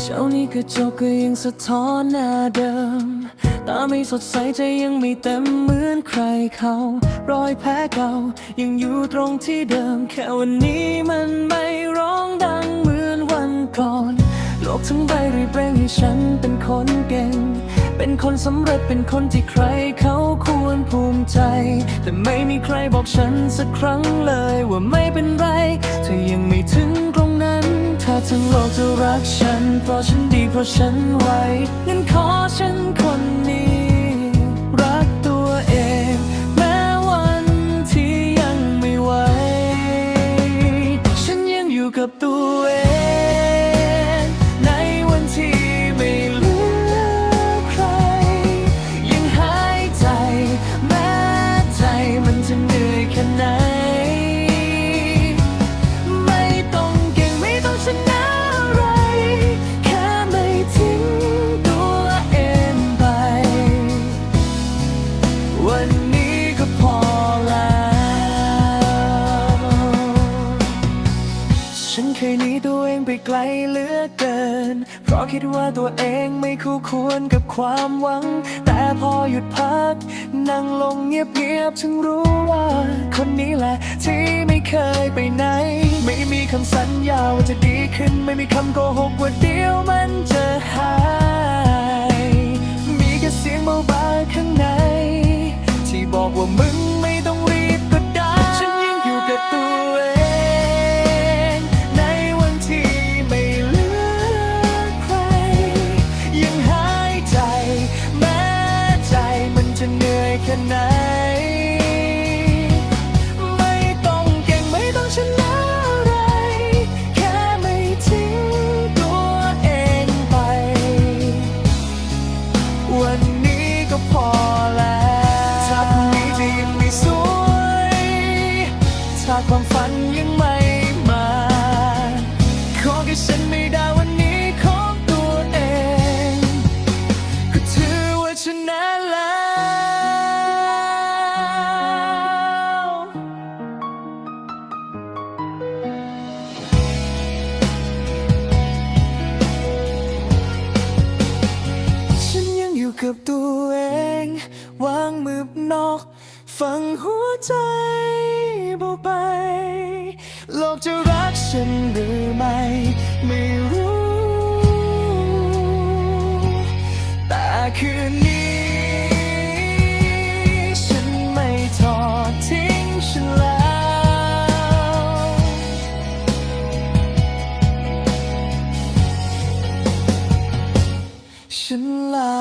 เช้านี้กระจกก็ยังสะท้อนหน้าเดิม ตาไม่สดใสใจยังไม่เต็มเหมือนใครเขา รอยแผลเก่า ยังอยู่ตรงที่เดิม แค่วันนี้มันไม่ร้องดังเหมือนวันก่อน โลกทั้งใบรีบเร่งให้ฉันเป็นคนเก่ง เป็นคนสำเร็จเป็นคนที่ใครเขาควรภูมิใจ แต่ไม่มีใครบอกฉันสักครั้งเลยว่าไม่เป็นไรเธอยังไม่ถึงต รงนั้นถ้าทั้งโลกจะรักฉัน เพราะฉันดีเพราะฉันไหวงั้นขอฉันคนนี้ รักตัวเอง แม้วันที่ยังไม่ไหวฉันยังอยู่กับตัวเอง ฉันเคยหนีตัวเองไปไกลเหลือเกิน เพราะคิดว่าตัวเองไม่คู่ควรกับความหวัง แต่พอหยุดพัก นั่งลงเงียบๆถึงรู้ว่า คนนี้แหละที่ไม่เคยไปไหน ไม่มีคำสัญญาว่าจะดีขึ้น ไม่มีคำโกหกว่าเดียวมันจะหาย ความฝันยังไม่มา ขอแค่ฉันไม่ได้วันนี้ของตัวเอง ก็ถือว่าชนะแล้ว ฉันยังอยู่กับตัวเอง วางมือนอก ฟังหัวใจเบอกไป โลกจะรักฉันหรือไม่ ไม่รู้ แต่คืนนี้ ฉันไม่ทอดทิ้งฉันแล้วฉันลา